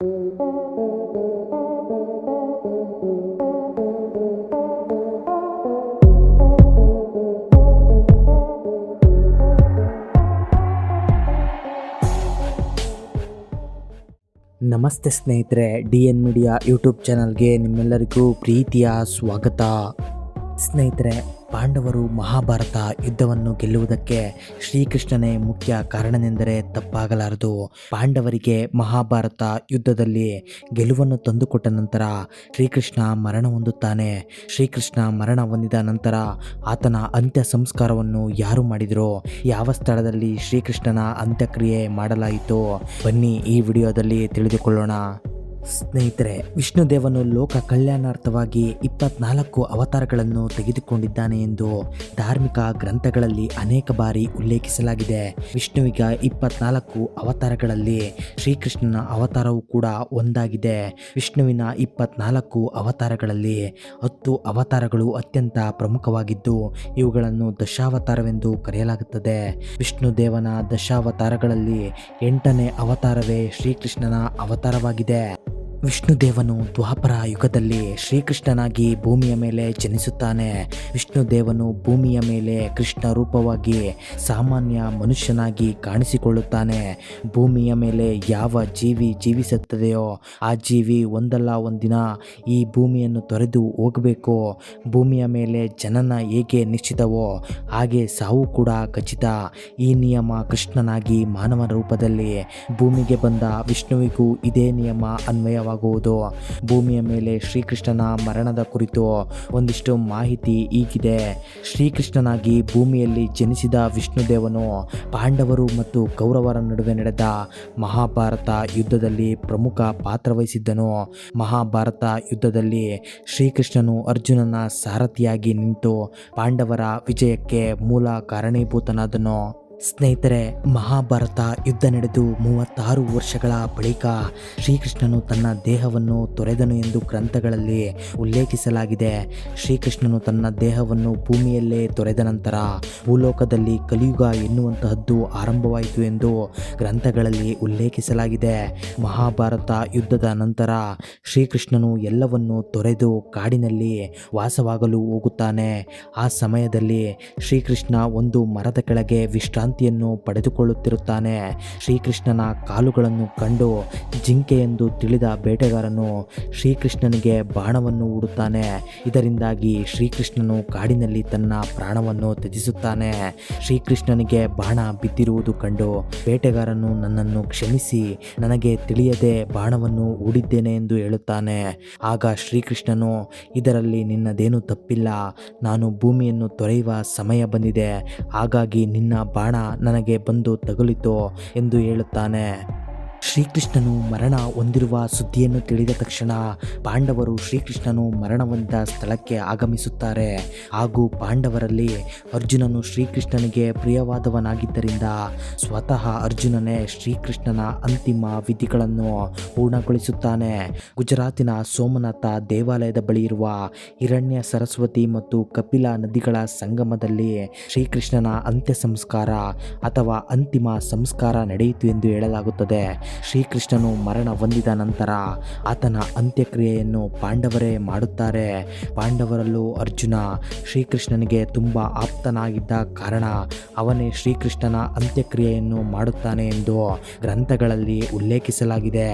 ನಮಸ್ತೆ ಸ್ನೇಹಿತರೆ D N media YouTube ಚಾನಲ್ಗೆ ನಿಮ್ಮೆಲ್ಲರಿಗೂ ಪ್ರೀತಿಯ ಸ್ವಾಗತ. ಸ್ನೇಹಿತರೆ, ಪಾಂಡವರು ಮಹಾಭಾರತ ಯುದ್ಧವನ್ನು ಗೆಲ್ಲುವುದಕ್ಕೆ ಶ್ರೀಕೃಷ್ಣನೇ ಮುಖ್ಯ ಕಾರಣನೆಂದರೆ ತಪ್ಪಾಗಲಾರದು. ಪಾಂಡವರಿಗೆ ಮಹಾಭಾರತ ಯುದ್ಧದಲ್ಲಿ ಗೆಲುವನ್ನು ತಂದುಕೊಟ್ಟ ನಂತರ ಶ್ರೀಕೃಷ್ಣ ಮರಣ ಹೊಂದುತ್ತಾನೆ. ಶ್ರೀಕೃಷ್ಣ ಮರಣ ಹೊಂದಿದ ನಂತರ ಆತನ ಅಂತ್ಯ ಸಂಸ್ಕಾರವನ್ನು ಯಾರು ಮಾಡಿದರು? ಯಾವ ಸ್ಥಳದಲ್ಲಿ ಶ್ರೀಕೃಷ್ಣನ ಅಂತ್ಯಕ್ರಿಯೆ ಮಾಡಲಾಯಿತು? ಬನ್ನಿ ಈ ವಿಡಿಯೋದಲ್ಲಿ ತಿಳಿದುಕೊಳ್ಳೋಣ. ಸ್ನೇಹಿತರೆ, ವಿಷ್ಣುದೇವನು ಲೋಕ ಕಲ್ಯಾಣಾರ್ಥವಾಗಿ ಇಪ್ಪತ್ನಾಲ್ಕು ಅವತಾರಗಳನ್ನು ತೆಗೆದುಕೊಂಡಿದ್ದಾನೆ ಎಂದು ಧಾರ್ಮಿಕ ಗ್ರಂಥಗಳಲ್ಲಿ ಅನೇಕ ಬಾರಿ ಉಲ್ಲೇಖಿಸಲಾಗಿದೆ. ವಿಷ್ಣುವಿಗ ಇಪ್ಪತ್ನಾಲ್ಕು ಅವತಾರಗಳಲ್ಲಿ ಶ್ರೀಕೃಷ್ಣನ ಅವತಾರವು ಕೂಡ ಒಂದಾಗಿದೆ. ವಿಷ್ಣುವಿನ ಇಪ್ಪತ್ನಾಲ್ಕು ಅವತಾರಗಳಲ್ಲಿ ಹತ್ತು ಅವತಾರಗಳು ಅತ್ಯಂತ ಪ್ರಮುಖವಾಗಿದ್ದು, ಇವುಗಳನ್ನು ದಶಾವತಾರವೆಂದು ಕರೆಯಲಾಗುತ್ತದೆ. ವಿಷ್ಣು ದೇವನ ದಶಾವತಾರಗಳಲ್ಲಿ ಎಂಟನೇ ಅವತಾರವೇ ಶ್ರೀಕೃಷ್ಣನ ಅವತಾರವಾಗಿದೆ. ವಿಷ್ಣುದೇವನು ದ್ವಾಪರ ಯುಗದಲ್ಲಿ ಶ್ರೀಕೃಷ್ಣನಾಗಿ ಭೂಮಿಯ ಮೇಲೆ ಜನಿಸುತ್ತಾನೆ. ವಿಷ್ಣುದೇವನು ಭೂಮಿಯ ಮೇಲೆ ಕೃಷ್ಣ ರೂಪವಾಗಿ ಸಾಮಾನ್ಯ ಮನುಷ್ಯನಾಗಿ ಕಾಣಿಸಿಕೊಳ್ಳುತ್ತಾನೆ. ಭೂಮಿಯ ಮೇಲೆ ಯಾವ ಜೀವಿ ಜೀವಿಸುತ್ತದೆಯೋ ಆ ಜೀವಿ ಒಂದಲ್ಲ ಒಂದಿನ ಈ ಭೂಮಿಯನ್ನು ತೊರೆದು ಹೋಗಬೇಕು. ಭೂಮಿಯ ಮೇಲೆ ಜನನ ಹೇಗೆ ನಿಶ್ಚಿತವೋ ಹಾಗೆ ಸಾವು ಕೂಡ ಖಚಿತ. ಈ ನಿಯಮ ಕೃಷ್ಣನಾಗಿ ಮಾನವ ರೂಪದಲ್ಲಿ ಭೂಮಿಗೆ ಬಂದ ವಿಷ್ಣುವಿಗೂ ಇದೇ ನಿಯಮ ಅನ್ವಯವಾಗುವುದು ಭೂಮಿಯ ಮೇಲೆ ಶ್ರೀಕೃಷ್ಣನ ಮರಣದ ಕುರಿತು ಒಂದಿಷ್ಟು ಮಾಹಿತಿ ಈಗಿದೆ. ಶ್ರೀಕೃಷ್ಣನಾಗಿ ಭೂಮಿಯಲ್ಲಿ ಜನಿಸಿದ ವಿಷ್ಣುದೇವನು ಪಾಂಡವರು ಮತ್ತು ಕೌರವರ ನಡುವೆ ನಡೆದ ಮಹಾಭಾರತ ಯುದ್ಧದಲ್ಲಿ ಪ್ರಮುಖ ಪಾತ್ರ ವಹಿಸಿದ್ದನು ಮಹಾಭಾರತ ಯುದ್ಧದಲ್ಲಿ ಶ್ರೀಕೃಷ್ಣನು ಅರ್ಜುನನ ಸಾರಥಿಯಾಗಿ ನಿಂತು ಪಾಂಡವರ ವಿಜಯಕ್ಕೆ ಮೂಲ ಕಾರಣೀಭೂತನಾದನು. ಸ್ನೇಹಿತರೆ, ಮಹಾಭಾರತ ಯುದ್ಧ ನಡೆದು ಮೂವತ್ತಾರು ವರ್ಷಗಳ ಬಳಿಕ ಶ್ರೀಕೃಷ್ಣನು ತನ್ನ ದೇಹವನ್ನು ತೊರೆದನು ಎಂದು ಗ್ರಂಥಗಳಲ್ಲಿ ಉಲ್ಲೇಖಿಸಲಾಗಿದೆ. ಶ್ರೀಕೃಷ್ಣನು ತನ್ನ ದೇಹವನ್ನು ಭೂಮಿಯಲ್ಲೇ ತೊರೆದ ನಂತರ ಭೂಲೋಕದಲ್ಲಿ ಕಲಿಯುಗ ಎನ್ನುವಂತಹದ್ದು ಆರಂಭವಾಯಿತು ಎಂದು ಗ್ರಂಥಗಳಲ್ಲಿ ಉಲ್ಲೇಖಿಸಲಾಗಿದೆ. ಮಹಾಭಾರತ ಯುದ್ಧದ ನಂತರ ಶ್ರೀಕೃಷ್ಣನು ಎಲ್ಲವನ್ನು ತೊರೆದು ಕಾಡಿನಲ್ಲಿ ವಾಸವಾಗಲು ಹೋಗುತ್ತಾನೆ. ಆ ಸಮಯದಲ್ಲಿ ಶ್ರೀಕೃಷ್ಣ ಒಂದು ಮರದ ಕೆಳಗೆ ವಿಶ್ರಾಂತಿಯನ್ನು ಪಡೆದುಕೊಳ್ಳುತ್ತಿರುತ್ತಾನೆ. ಶ್ರೀಕೃಷ್ಣನ ಕಾಲುಗಳನ್ನು ಕಂಡು ಜಿಂಕೆ ಎಂದು ತಿಳಿದ ಬೇಟೆಗಾರನು ಶ್ರೀಕೃಷ್ಣನಿಗೆ ಬಾಣವನ್ನು ಹೂಡುತ್ತಾನೆ ಇದರಿಂದಾಗಿ ಶ್ರೀಕೃಷ್ಣನು ಕಾಡಿನಲ್ಲಿ ತನ್ನ ಪ್ರಾಣವನ್ನು ತ್ಯಜಿಸುತ್ತಾನೆ. ಶ್ರೀಕೃಷ್ಣನಿಗೆ ಬಾಣ ಬಿದ್ದಿರುವುದು ಕಂಡು ಬೇಟೆಗಾರನು ನನ್ನನ್ನು ಕ್ಷಮಿಸಿ, ನನಗೆ ತಿಳಿಯದೆ ಬಾಣವನ್ನು ಹೂಡಿದ್ದೇನೆ ಎಂದು ಹೇಳುತ್ತಾನೆ. ಆಗ ಶ್ರೀಕೃಷ್ಣನು, ಇದರಲ್ಲಿ ನಿನ್ನದೇನು ತಪ್ಪಿಲ್ಲ, ನಾನು ಭೂಮಿಯನ್ನು ತೊರೆಯುವ ಸಮಯ ಬಂದಿದೆ, ಹಾಗಾಗಿ ನಿನ್ನ ಬಾಣ ನನಗೆ ಬಂದು ತಗುಲಿತು ಎಂದು ಹೇಳುತ್ತಾನೆ. ಶ್ರೀಕೃಷ್ಣನು ಮರಣ ಹೊಂದಿರುವ ಸುದ್ದಿಯನ್ನು ತಿಳಿದ ತಕ್ಷಣ ಪಾಂಡವರು ಶ್ರೀಕೃಷ್ಣನು ಮರಣ ಹೊಂದಿದ ಸ್ಥಳಕ್ಕೆ ಆಗಮಿಸುತ್ತಾರೆ. ಹಾಗೂ ಪಾಂಡವರಲ್ಲಿ ಅರ್ಜುನನು ಶ್ರೀಕೃಷ್ಣನಿಗೆ ಪ್ರಿಯವಾದವನಾಗಿದ್ದರಿಂದ ಸ್ವತಃ ಅರ್ಜುನನೇ ಶ್ರೀಕೃಷ್ಣನ ಅಂತಿಮ ವಿಧಿಗಳನ್ನು ಪೂರ್ಣಗೊಳಿಸುತ್ತಾನೆ. ಗುಜರಾತಿನ ಸೋಮನಾಥ ದೇವಾಲಯದ ಬಳಿ ಇರುವ ಹಿರಣ್ಯ ಸರಸ್ವತಿ ಮತ್ತು ಕಪಿಲ ನದಿಗಳ ಸಂಗಮದಲ್ಲಿ ಶ್ರೀಕೃಷ್ಣನ ಅಂತ್ಯ ಸಂಸ್ಕಾರ ಅಥವಾ ಅಂತಿಮ ಸಂಸ್ಕಾರ ನಡೆಯಿತು ಎಂದು ಹೇಳಲಾಗುತ್ತದೆ. ಶ್ರೀಕೃಷ್ಣನು ಮರಣ ಹೊಂದಿದ ನಂತರ ಆತನ ಅಂತ್ಯಕ್ರಿಯೆಯನ್ನು ಪಾಂಡವರೇ ಮಾಡುತ್ತಾರೆ. ಪಾಂಡವರಲ್ಲೂ ಅರ್ಜುನ ಶ್ರೀಕೃಷ್ಣನಿಗೆ ತುಂಬ ಆಪ್ತನಾಗಿದ್ದ ಕಾರಣ ಅವನೇ ಶ್ರೀಕೃಷ್ಣನ ಅಂತ್ಯಕ್ರಿಯೆಯನ್ನು ಮಾಡುತ್ತಾನೆ ಎಂದು ಗ್ರಂಥಗಳಲ್ಲಿ ಉಲ್ಲೇಖಿಸಲಾಗಿದೆ.